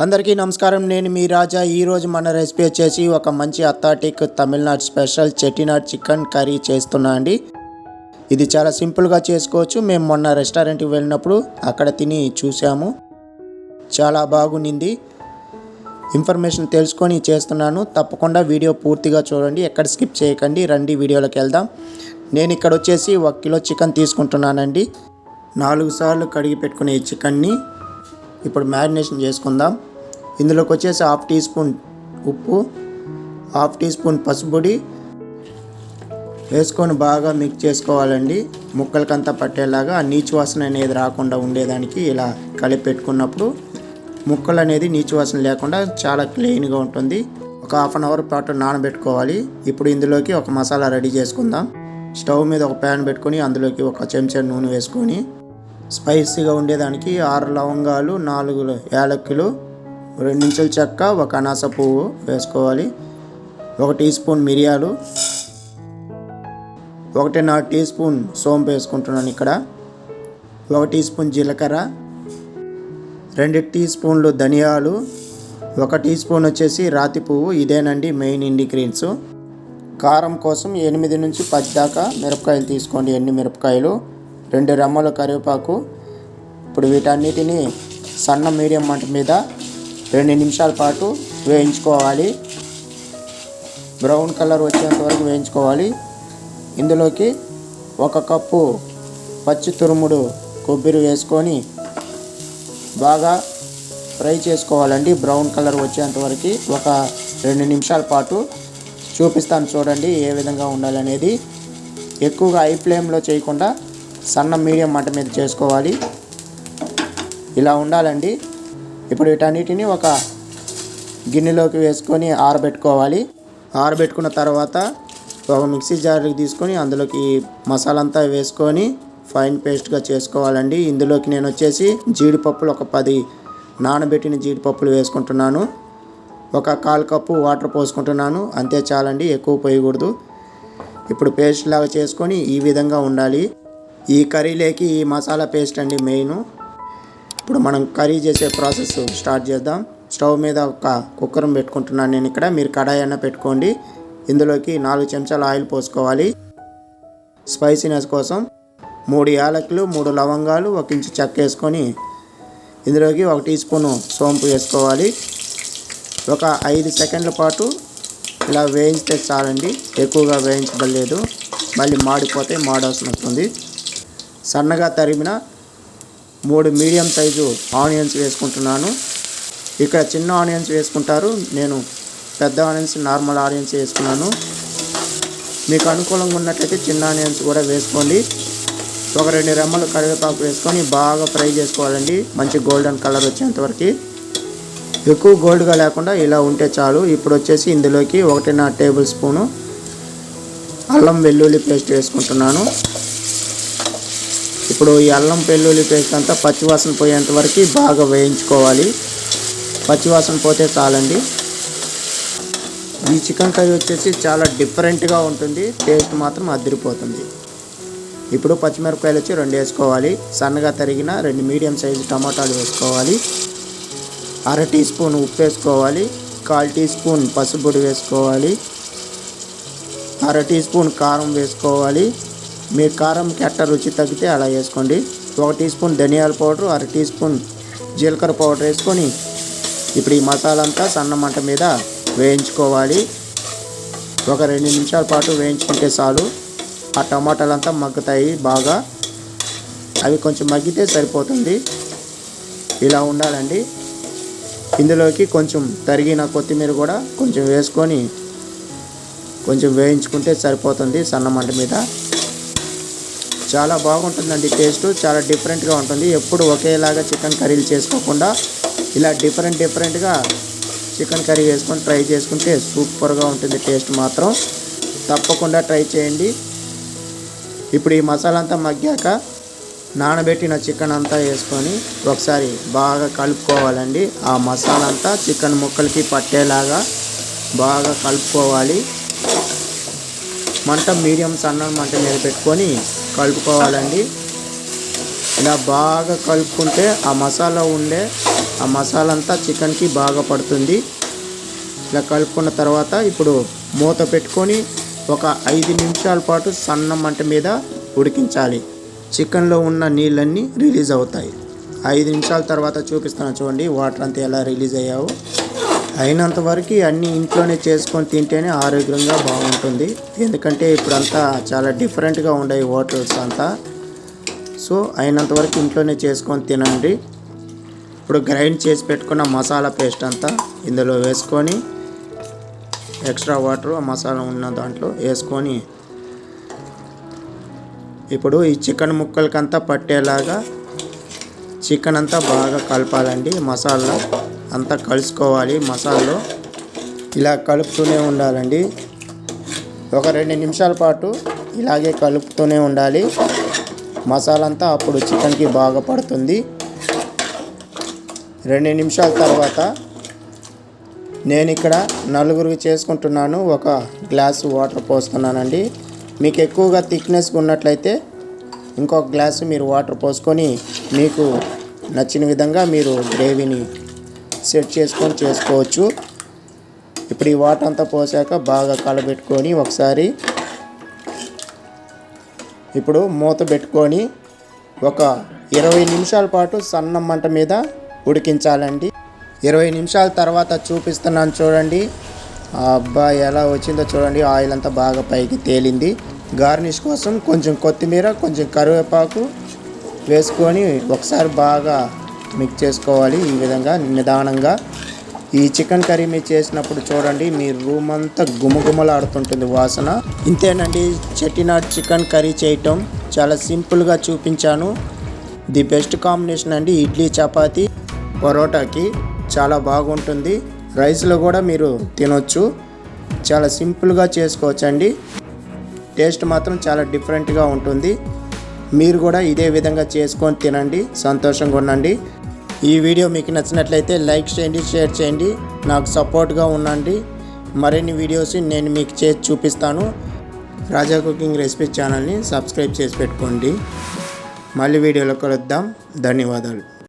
అందరికీ నమస్కారం. నేను మీ రాజా. ఈరోజు మన రెసిపీ వచ్చేసి ఒక మంచి authentic Tamil Nadu special Chettinad chicken curry చేస్తున్నా అండి. ఇది చాలా సింపుల్గా చేసుకోవచ్చు. మేము మొన్న రెస్టారెంట్కి వెళ్ళినప్పుడు అక్కడ తిని చూసాము. చాలా బాగుండింది ఇన్ఫర్మేషన్ తెలుసుకొని చేస్తున్నాను. తప్పకుండా వీడియో పూర్తిగా చూడండి. ఎక్కడ స్కిప్ చేయకండి. రండి వీడియోలోకి వెళ్దాం. నేను ఇక్కడ వచ్చేసి ఒక కిలో చికెన్ తీసుకుంటున్నానండి. నాలుగు సార్లు కడిగి పెట్టుకునే ఈ చికెన్ని ఇప్పుడు మ్యారినేషన్ చేసుకుందాం. ఇందులోకి వచ్చేసి హాఫ్ టీ స్పూన్ ఉప్పు హాఫ్ టీ స్పూన్ పసుపొడి వేసుకొని బాగా మిక్స్ చేసుకోవాలండి. ముక్కలకంతా పట్టేలాగా ఆ నీచు వాసన అనేది రాకుండా ఉండేదానికి ఇలా కలిపి పెట్టుకున్నప్పుడు ముక్కలు అనేది నీచు వాసన లేకుండా చాలా క్లీన్గా ఉంటుంది. ఒక హాఫ్ అన్ అవర్ పాటు నానబెట్టుకోవాలి. ఇప్పుడు ఇందులోకి ఒక మసాలా రెడీ చేసుకుందాం. స్టవ్ మీద ఒక ప్యాన్ పెట్టుకొని అందులోకి ఒక చెంచా నూనె వేసుకొని స్పైసీగా ఉండేదానికి ఆరు లవంగాలు నాలుగు యాలక్కులు రెండించుల చెక్క ఒక అనాస పువ్వు వేసుకోవాలి. ఒక టీ స్పూన్ మిరియాలు ఒకటిన్నర టీ స్పూన్ సోంపు వేసుకుంటున్నాను ఇక్కడ. ఒక టీ స్పూన్ జీలకర్ర రెండు టీ స్పూన్లు ధనియాలు ఒక టీ స్పూన్ వచ్చేసి రాతి పువ్వు ఇదేనండి మెయిన్ ఇంగ్రీడియంట్స్ కారం కోసం ఎనిమిది నుంచి పది దాకా మిరపకాయలు తీసుకోండి ఎన్ని మిరపకాయలు. రెండు రెమ్మల కరివేపాకు. ఇప్పుడు వీటన్నిటిని సన్న మీడియం మంట మీద రెండు నిమిషాల పాటు వేయించుకోవాలి. బ్రౌన్ కలర్ వచ్చేంత వరకు వేయించుకోవాలి. ఇందులోకి ఒక కప్పు పచ్చి తురుముడు కొబ్బరి వేసుకొని బాగా ఫ్రై చేసుకోవాలండి. బ్రౌన్ కలర్ వచ్చేంత వరకు ఒక రెండు నిమిషాల పాటు చూపిస్తాను చూడండి ఏ విధంగా ఉండాలనేది. ఎక్కువగా హై ఫ్లేమ్లో చేయకుండా సన్న మీడియం మంట మీద చేసుకోవాలి. ఇలా ఉండాలండి. ఇప్పుడు వీటన్నిటిని ఒక గిన్నెలోకి వేసుకొని ఆరబెట్టుకోవాలి. ఆరబెట్టుకున్న తర్వాత ఒక మిక్సీ జార్కి తీసుకొని అందులోకి మసాలా అంతా వేసుకొని ఫైన్ పేస్ట్గా చేసుకోవాలండి. ఇందులోకి నేను వచ్చేసి జీడిపప్పులు ఒక పది నానబెట్టిన జీడిపప్పులు వేసుకుంటున్నాను. ఒక కాల్ కప్పు వాటర్ పోసుకుంటున్నాను. అంతే చాలండి ఎక్కువ పోయకూడదు. ఇప్పుడు పేస్ట్ లాగా చేసుకొని ఈ విధంగా ఉండాలి. ఈ కర్రీలోకి ఈ మసాలా పేస్ట్ అండి మెయిన్. ఇప్పుడు మనం కర్రీ చేసే ప్రాసెస్ స్టార్ట్ చేద్దాం. స్టవ్ మీద ఒక కుక్కర్ పెట్టుకుంటున్నాను నేను ఇక్కడ. మీరు కడాయి అన్న పెట్టుకోండి. ఇందులోకి నాలుగు చెంచాల ఆయిల్ పోసుకోవాలి. స్పైసీనెస్ కోసం మూడు యాలకులు మూడు లవంగాలు ఒక ఇంచు చెక్క వేసుకొని ఇందులోకి ఒక టీ స్పూను సోంపు వేసుకోవాలి. ఒక ఐదు సెకండ్ల పాటు ఇలా వేయించితే చాలండి. ఎక్కువగా వేయించబడలేదు. మళ్ళీ మాడిపోతే మాడవలసిన వస్తుంది. సన్నగా తరిమిన మూడు మీడియం సైజు ఆనియన్స్ వేసుకుంటున్నాను. ఇక్కడ చిన్న ఆనియన్స్ వేసుకుంటారు. నేను పెద్ద ఆనియన్స్ నార్మల్ ఆనియన్స్ వేసుకున్నాను. మీకు అనుకూలంగా ఉన్నట్టయితే చిన్న ఆనియన్స్ కూడా వేసుకోండి. ఒక రెండు రెమ్మలు కరివేపాకు వేసుకొని బాగా ఫ్రై చేసుకోవాలండి. మంచి గోల్డెన్ కలర్ వచ్చేంతవరకు ఎక్కువ గోల్డ్గా లేకుండా ఇలా ఉంటే చాలు. ఇప్పుడు వచ్చేసి ఇందులోకి ఒకటిన్నర టేబుల్ స్పూను అల్లం వెల్లుల్లి పేస్ట్ వేసుకుంటున్నాను. ఇప్పుడు ఈ అల్లం వెల్లుల్లి పేస్ట్ అంతా పచ్చివాసన పోయేంత వరకు బాగా వేయించుకోవాలి. పచ్చివాసన పోతే చాలండి. ఈ చికెన్ కర్రీ వచ్చేసి చాలా డిఫరెంట్గా ఉంటుంది. టేస్ట్ మాత్రం అదిరిపోతుంది. ఇప్పుడు పచ్చిమిరపకాయలు వచ్చి రెండు వేసుకోవాలి. సన్నగా తరిగిన రెండు మీడియం సైజు టమాటాలు వేసుకోవాలి. అర టీ స్పూన్ ఉప్పు వేసుకోవాలి. కాల్ టీ స్పూన్ పసుపుడి వేసుకోవాలి. అర టీ స్పూన్ కారం వేసుకోవాలి. మీ కారం కెట్ట రుచి తగ్గితే అలా వేసుకోండి. ఒక టీ స్పూన్ ధనియాల పౌడర్ అర టీ స్పూన్ జీలకర్ర పౌడర్ వేసుకొని ఇప్పుడు ఈ మసాలా అంతా సన్న మంట మీద వేయించుకోవాలి. ఒక రెండు నిమిషాల పాటు వేయించుకుంటే చాలు. ఆ టమాటాలు అంతా మగ్గుతాయి బాగా. అవి కొంచెం మగ్గితే సరిపోతుంది. ఇలా ఉండాలండి. ఇందులోకి కొంచెం తరిగిన కొత్తిమీర కూడా కొంచెం వేసుకొని కొంచెం వేయించుకుంటే సరిపోతుంది సన్న మంట మీద. చాలా బాగుంటుందండి టేస్ట్ చాలా డిఫరెంట్గా ఉంటుంది. ఎప్పుడు ఒకేలాగా చికెన్ కర్రీలు చేసుకోకుండా ఇలా డిఫరెంట్ డిఫరెంట్గా చికెన్ కర్రీ వేసుకొని ట్రై చేసుకుంటే సూపర్గా ఉంటుంది టేస్ట్ మాత్రం. తప్పకుండా ట్రై చేయండి. ఇప్పుడు ఈ మసాలా అంతా మగ్గాక నానబెట్టిన చికెన్ అంతా వేసుకొని ఒకసారి బాగా కలుపుకోవాలండి. ఆ మసాలా అంతా చికెన్ ముక్కలకి పట్టేలాగా బాగా కలుపుకోవాలి. మంట మీడియం సన్న మంట మీద పెట్టుకొని కలుపుకోవాలండి. ఇలా బాగా కలుపుకుంటే ఆ మసాలా ఉండే ఆ మసాలా అంతా చికెన్కి బాగా పడుతుంది. ఇలా కలుపుకున్న తర్వాత ఇప్పుడు మూత పెట్టుకొని ఒక ఐదు నిమిషాల పాటు సన్న మంట మీద ఉడికించాలి. చికెన్లో ఉన్న నీళ్ళన్నీ రిలీజ్ అవుతాయి. ఐదు నిమిషాల తర్వాత చూపిస్తాను చూడండి వాటర్ అంతా ఎలా రిలీజ్ అయ్యావు. అయినంత వరకు అన్నీ ఇంట్లోనే చేసుకొని తింటేనే ఆరోగ్యంగా బాగుంటుంది. ఎందుకంటే ఇప్పుడంతా చాలా డిఫరెంట్గా ఉండేవి హోటల్స్ అంతా. సో అయినంత వరకు ఇంట్లోనే చేసుకొని తినండి. ఇప్పుడు గ్రైండ్ చేసి పెట్టుకున్న మసాలా పేస్ట్ అంతా ఇందులో వేసుకొని ఎక్స్ట్రా వాటర్ మసాలా ఉన్న దాంట్లో వేసుకొని ఇప్పుడు ఈ చికెన్ ముక్కలకంతా పట్టేలాగా చికెన్ అంతా బాగా కలపాలండి మసాలా. అంతా కలుసుకోవాలి మసాలాలో. ఇలా కలుపుతూనే ఉండాలండి. ఒక రెండు నిమిషాల పాటు ఇలాగే కలుపుతూనే ఉండాలి. మసాలా అంతా అప్పుడు చికెన్కి బాగా పడుతుంది. రెండు నిమిషాల తర్వాత నేను ఇక్కడ నలుగురికి చేసుకుంటున్నాను. ఒక గ్లాసు వాటర్ పోస్తున్నానండి. మీకు ఎక్కువగా థిక్నెస్ ఉన్నట్లయితే ఇంకొక గ్లాసు మీరు వాటర్ పోసుకొని మీకు నచ్చిన విధంగా మీరు గ్రేవీని సెట్ చేసుకొని చేసుకోవచ్చు. ఇప్పుడు ఈ వాటర్ అంతా పోసాక బాగా కలబెట్టుకొని ఒకసారి ఇప్పుడు మూత పెట్టుకొని ఒక ఇరవై నిమిషాల పాటు సన్న మంట మీద ఉడికించాలండి. ఇరవై నిమిషాల తర్వాత చూపిస్తున్నాను చూడండి. ఆ అబ్బా ఎలా వచ్చిందో చూడండి. ఆయిల్ అంతా బాగా పైకి తేలింది. గార్నిష్ కోసం కొంచెం కొత్తిమీర కొంచెం కరివేపాకు వేసుకొని ఒకసారి బాగా మిక్స్ చేసుకోవాలి. ఈ విధంగా నిదానంగా ఈ చికెన్ కర్రీ మీరు చేసినప్పుడు చూడండి మీ రూమ్ అంతా గుమగుమలాడుతుంటుంది వాసన. ఇంతేనండి చెట్టినాడ్ చికెన్ కర్రీ చేయటం. చాలా సింపుల్గా చూపించాను. ది బెస్ట్ కాంబినేషన్ అండి ఇడ్లీ చపాతి. పరోటాకి చాలా బాగుంటుంది. రైస్లో కూడా మీరు తినొచ్చు. చాలా సింపుల్గా చేసుకోవచ్చండి. టేస్ట్ మాత్రం చాలా డిఫరెంట్గా ఉంటుంది. మీరు కూడా ఇదే విధంగా చేసుకొని తినండి. సంతోషంగా ఉండండి. ఈ వీడియో మీకు నచ్చినట్లయితే లైక్ చేయండి షేర్ చేయండి. నాకు సపోర్ట్గా ఉండండి. మరిన్ని వీడియోస్ నేను మీకు చేసి చూపిస్తాను. రాజా కుకింగ్ రెసిపీ ఛానల్ని సబ్స్క్రైబ్ చేసి పెట్టుకోండి. మళ్ళీ వీడియోలో కలుద్దాం. ధన్యవాదాలు.